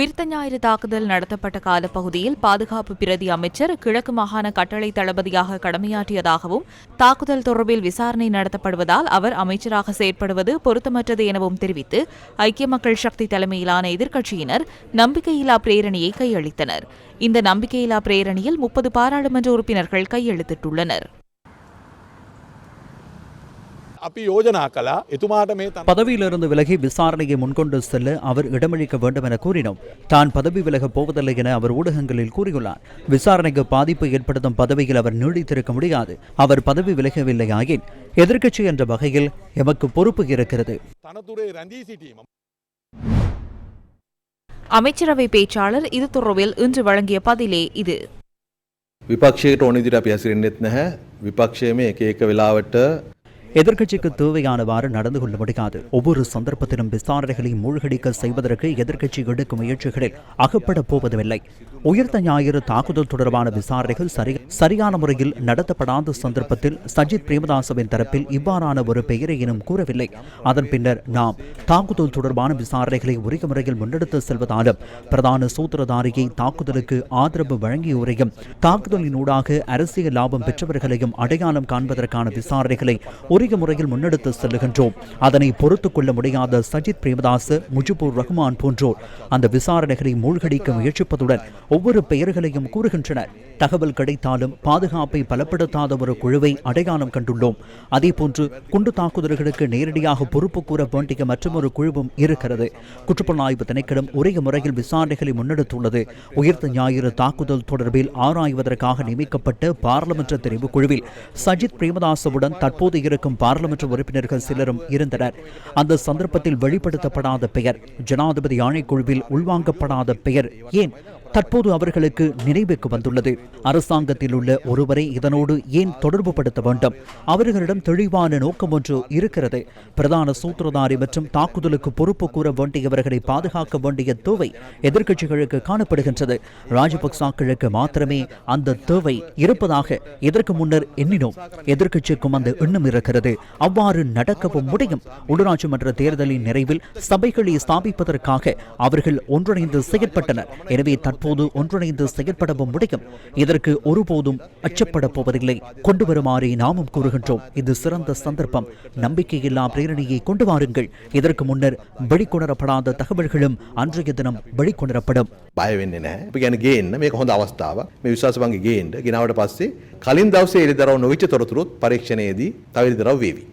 உயிர்த்த ஞாயிறு தாக்குதல் நடத்தப்பட்ட காலப்பகுதியில் பாதுகாப்பு பிரதி அமைச்சர் கிழக்கு மாகாண கட்டளை தளபதியாக கடமையாற்றியதாகவும் தாக்குதல் தொடர்பில் விசாரணை நடத்தப்படுவதால் அவர் அமைச்சராக செயற்படுவது பொருத்தமற்றது எனவும் தெரிவித்து ஐக்கிய மக்கள் சக்தி தலைமையிலான எதிர்க்கட்சியினர் நம்பிக்கையில்லா பிரேரணியை கையளித்தனர். இந்த நம்பிக்கையில்லா பிரேரணியில் முப்பது பாராளுமன்ற உறுப்பினர்கள் கையெழுத்திட்டுள்ளனர். අපි යෝජනා කලා එතුමාට මේ තන பதவியிலிருந்து விலகி விசாரணையை முன்கொண்டு செல்ல அவர் இடமளிக்க வேண்டும் என கூறினோம் தான் பதவி விலகப் போவதில்லை என அவர் ஊடகங்களில் கூறியுள்ளார் விசாரணைக்கு பாதிப்பு ஏற்படுத்தும் பதவியில் அவர் நீடித்திருக்க முடியாது அவர் பதவி விலகவில்லையாயின் எதிர்க்கட்சி என்ற வகையில் எமக்கு பொறுப்பு இருக்கிறது තනතුරේ රැඳී සිටීම. அமைச்சரவை பேச்சாளர் இது தொடர்பில் இன்று வழங்கிய பதிலே இது විපක්ෂයට ඕනිදිට අපි හැසිරෙන්නෙත් නැහැ විපක්ෂය මේ එක එක වෙලාවට எதிர்க்கட்சிக்கு தேவையானவாறு நடந்து கொள்ள முடியாது. ஒவ்வொரு சந்தர்ப்பத்திலும் விசாரணைகளை மூழ்கடிக்க செய்வதற்கு எதிர்க்கட்சி எடுக்கும் முயற்சிகளில் அகப்படப் போவதில்லை உயிர்த்த ஞாயிறு தாக்குதல் தொடர்பான விசாரணைகள் சரியான முறையில் நடத்தப்படாத சந்தர்ப்பத்தில் சஜித் பிரேமதாசவின் தரப்பில் இவ்வாறான ஒரு பெயரையினும் கூறவில்லை. அதன் பின்னர் நாம் தாக்குதல் தொடர்பான விசாரணைகளை உரிய முறையில் முன்னெடுத்து செல்வதாலும் பிரதான சூத்திரதாரியை தாக்குதலுக்கு ஆதரவு வழங்கியோரையும் தாக்குதலினூடாக அரசியல் லாபம் பெற்றவர்களையும் அடையாளம் காண்பதற்கான விசாரணைகளை உரிய முறையில் முன்னெடுத்து செல்லுகின்றோம். அதனை பொறுத்து கொள்ள முடியாத சஜித் பிரேமதாஸ் முஜிபுர் ரஹ்மான் போன்றோர் அந்த விசாரணைகளை மூழ்கடிக்க முயற்சிப்பதுடன் ஒவ்வொரு பெயர்களையும் கூறுகின்றனர். தகவல் கிடைத்தாலும் பாதுகாப்பை பலப்படுத்தாத ஒரு குழுவை அடையாளம் கண்டுள்ளோம். அதேபோன்று குண்டு தாக்குதல்களுக்கு நேரடியாக பொறுப்பு கூற வேண்டிய மற்றொரு குழுவும் இருக்கிறது. குற்றப்புலனாய்வு திணைக்களம் உரிய முறையில் விசாரணைகளை முன்னெடுத்துள்ளது. உயிர்த்த ஞாயிறு தாக்குதல் தொடர்பில் ஆராய்வதற்காக நியமிக்கப்பட்ட பாராளுமன்ற தெரிவு குழுவில் சஜித் பிரேமதாசவுடன் தற்போது இருக்கும் பாராளுமன்ற உறுப்பினர்கள் சிலரும் இருந்தனர். அந்த சந்தர்ப்பத்தில் வெளிப்படுத்தப்படாத பெயர் ஜனாதிபதி ஆணைக்குழுவில் உள்வாங்கப்படாத பெயர் ஏன்? தற்போது அவர்களுக்கு நினைவுக்கு வந்துள்ளது. அரசாங்கத்தில் உள்ள ஒருவரை இதனோடு ஏன் தொடர்பு படுத்த வேண்டும்? அவர்களிடம் தெளிவான நோக்கம் ஒன்று இருக்கிறது. பிரதான சூத்திரதாரி மற்றும் தாக்குதலுக்கு பொறுப்பு கூற வேண்டியவர்களை பாதுகாக்க வேண்டிய தேவை எதிர்க்கட்சிகளுக்கு காணப்படுகின்றது. ராஜபக்சாக்களுக்கு மாத்திரமே அந்த தேவை இருப்பதாக இதற்கு முன்னர் எண்ணினோம். எதிர்க்கட்சிக்கும் அந்த எண்ணம் இருக்கிறது. அவ்வாறு நடக்கவும் முடியும். உள்ளூராட்சி மன்ற தேர்தலின் நிறைவில் சபைகளை ஸ்தாபிப்பதற்காக அவர்கள் ஒன்றிணைந்து செயற்பட்டனர். எனவே தற்போது ஒன்றிணைந்து செயற்படவும் முடியும் இதற்கு ஒருபோதும் அச்சப்பட போவதில்லை கொண்டு வருமாறு நாமும் கூறுகின்றோம் இது சிறந்த சந்தர்ப்பம் நம்பிக்கையில்லா பிரேரணையை கொண்டு வாருங்கள் இதற்கு முன்னர் வெளிக்கொணரப்படாத தகவல்களும் அன்றைய தினம் வெளிக்கொணரப்படும் බය වෙන්නේ නැහැ. අපි ගැන ගේන්න මේක හොඳ අවස්ථාවක්. මේ විශ්වාසභංග ගේන්න ගෙනාවට පස්සේ කලින් දවසේ එළිදරව් නොවිච්ච තොරතුරුත් පරීක්ෂණයේදී තව එළිදරව් වේවි.